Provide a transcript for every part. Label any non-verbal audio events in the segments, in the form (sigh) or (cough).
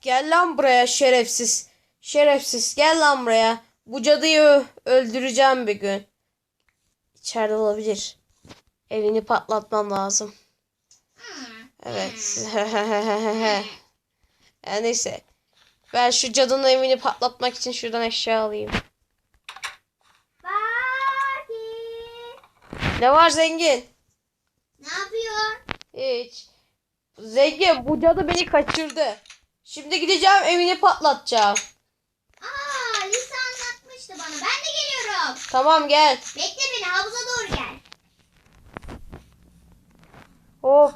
Gel lan buraya şerefsiz. Şerefsiz gel lan buraya. Bu cadıyı öldüreceğim bir gün. İçeride olabilir. Evini patlatmam lazım. Evet. (laughs) yani neyse. Ben şu cadının evini patlatmak için şuradan eşya alayım. Ne var zengin? Ne yapıyorsun? Hiç. Zengin bu cadı beni kaçırdı. Şimdi gideceğim evini patlatacağım. Aa Lisa anlatmıştı bana. Ben de geliyorum. Tamam gel. Bekle beni havuza doğru gel. Of.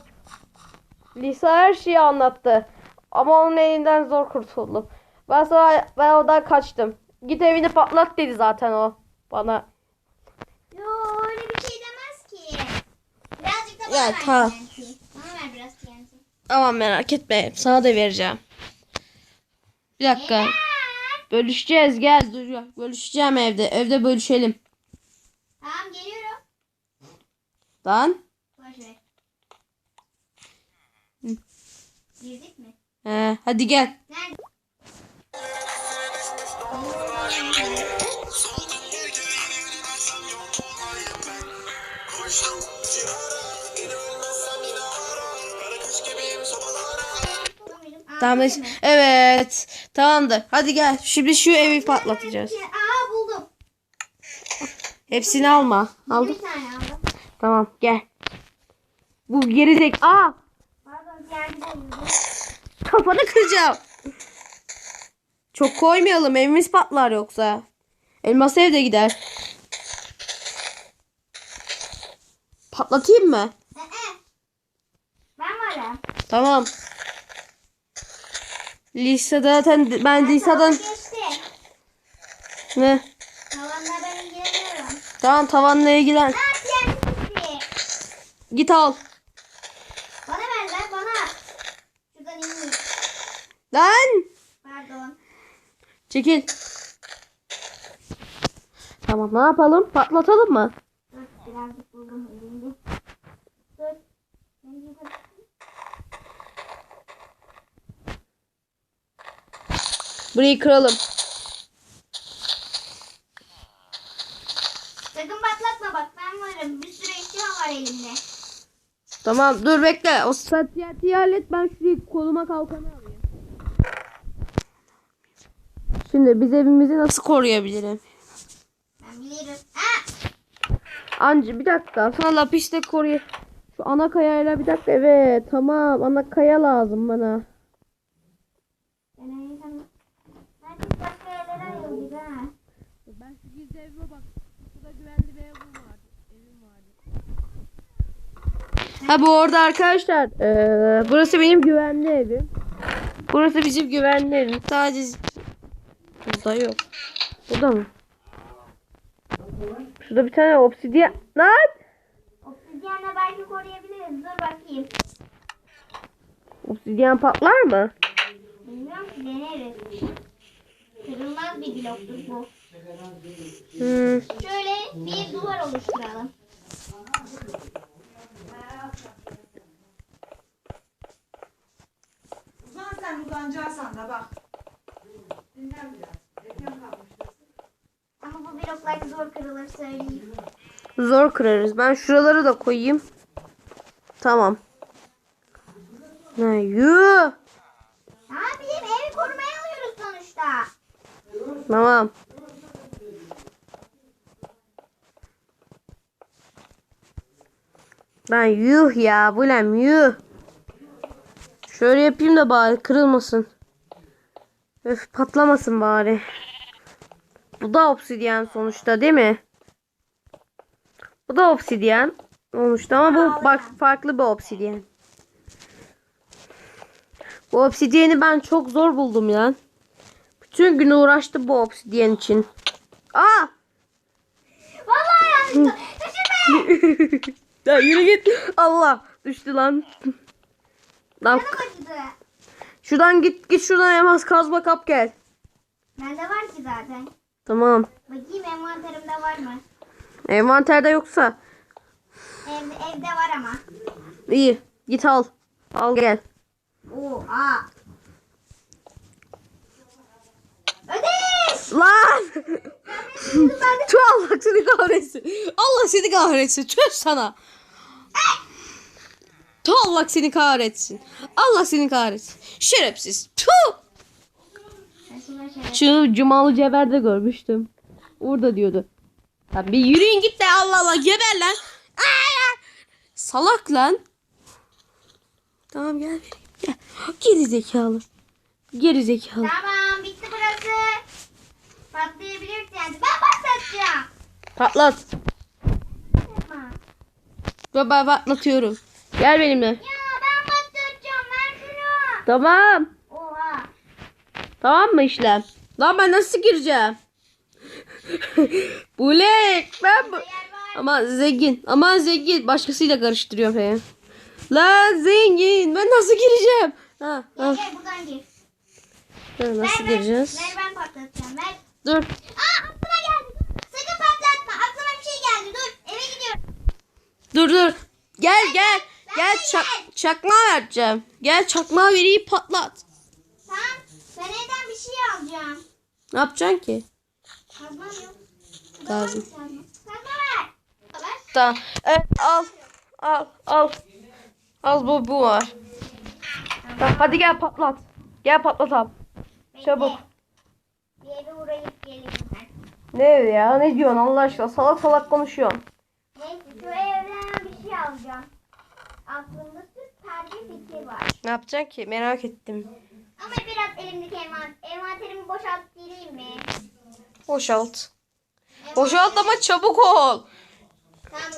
Lisa her şeyi anlattı. Ama onun elinden zor kurtuldum. Ben sana ben oradan kaçtım. Git evini patlat dedi zaten o bana. Yo öyle bir şey demez ki. Birazcık da bana Ya, ver tamam. TNT. Bana ver biraz TNT. Tamam merak etme. Sana da vereceğim. Bir dakika. Bölüşeceğiz gel dur. Bölüşeceğim evde. Evde bölüşelim. Tamam geliyorum. Lan. Boş ver. Girdik mi? He, hadi gel. Nerede? Tamam. neyse. Evet. Tamamdır. Hadi gel. Şimdi şu evi patlatacağız. Aa buldum. Hepsini alma. Aldım. Bir tane aldım. Tamam gel. Bu gerizek. Aa! Pardon buldum. Kafanı kıracağım. Çok koymayalım. Evimiz patlar yoksa. Elmas ev de gider. Patlatayım mı? Ee, ben varım. Tamam. Lisa zaten ben Lisa'dan ne? Tavanla ben ilgileniyorum. Tamam tavanla ilgilen. Git al. Bana ver lan bana. Şuradan ineyim. Lan! Pardon. Çekil. Tamam ne yapalım? Patlatalım mı? Birazcık buldum elimde. Dur. Ben gidelim. Burayı kıralım. Sakın patlatma bak ben varım. Bir sürü eşya var elimde. Tamam dur bekle. O satyatiyi hallet ben şurayı koluma kalkanı alayım. Şimdi biz evimizi nasıl koruyabilirim? Ben bilirim. Aa! Anca bir dakika sana lapisle koruy. Şu ana kayayla bir dakika evet tamam ana kaya lazım bana. Ben en son... Herkes başka yerlere ayrıldık ha. Ben şu gizli evime bak. Şurada güvenli bir evim vardı. Evim vardı. Ha bu arada arkadaşlar eee, burası benim güvenli evim. Burası bizim güvenli evim. Sadece burada yok. Burada mı? Şurada bir tane obsidyen. Lan! Obsidyenle belki koruyabiliriz. Dur bakayım. Obsidyen patlar mı? Bilmiyorum ki deneriz. Kırılmaz bir bloktur bu. Hmm. Şöyle bir duvar oluşturalım. Sen uzanacaksan da bak. Dinlen biraz. Erken kalkmıştır. Ama bu bloklar zor kırılır söyleyeyim. Zor kırarız. Ben şuraları da koyayım. Tamam. Ne? Yuh! Ne yapayım? Evi korumaya alıyoruz sonuçta. Tamam. Ben yuh ya bulem yuh. Şöyle yapayım da bari kırılmasın. Öf patlamasın bari. Bu da obsidyen sonuçta değil mi? Bu da obsidyen sonuçta ama bu bak farklı bir obsidyen. Bu obsidyeni ben çok zor buldum ya. Bütün gün uğraştı bu obsidyen için. Aa! Vallahi yanlıştı. (laughs) Düşürme. Ya yürü git. Allah düştü lan. Lan şuradan git git şuradan elmas kazma kap gel. Bende var ki zaten. Tamam. Bakayım envanterimde var mı? Envanterde yoksa Evde, evde var ama. iyi. Git al. Al gel. Oo, aa. Lan! (laughs) Tüh Allah seni kahretsin. Allah seni kahretsin. Tüh sana. Tüh Allah seni kahretsin. Allah seni kahretsin. Şerefsiz. Şey. Şu Cumalı Ceber'de görmüştüm. Orada diyordu. Lan bir yürüyün git de Allah Allah geber lan. Aa! Salak lan. Tamam gel. Gel. Geri zekalı. Geri zekalı. Tamam bitti burası. Patlayabilirsin yani. Ben patlatacağım. Patlat. Baba patlatıyorum. Gel benimle. Ya ben patlatacağım. Ver şunu. Tamam. Oha. Tamam mı işlem? Lan ben nasıl gireceğim? (laughs) Bu ne? Ben bu... Ama zengin. Ama zengin. Başkasıyla karıştırıyor be. Lan zengin. Ben nasıl gireceğim? Ha, Gel ha. gel buradan gir. Dur, Nasıl ver, ver. gireceğiz? Ver ben patlatacağım. Ver. Dur. Aa aklıma geldi. Sakın patlatma. Aklıma bir şey geldi. Dur eve gidiyorum. Dur dur. Gel gel. Gel çak çakmağı vereceğim. Gel çakmağı vereyim patlat. Tamam. Ben evden bir şey alacağım. Ne yapacaksın ki? Kazmam yok. Kazma. Kazma ver. Tamam. Evet al. Al al. Al bu bu var. Tamam, hadi gel patlat. Gel patlat abi. Çabuk. Bir eve uğrayıp geleyim ben. Ne evi ya? Ne diyorsun Allah aşkına? Salak salak konuşuyorsun. Neyse şu evden bir şey alacağım. Aklımda süper bir fikir var. Ne yapacaksın ki? Merak ettim. Ama biraz elimdeki envan envanterimi boşaltıp gireyim mi? Boşalt. Boşalt ama çabuk ol. Tamam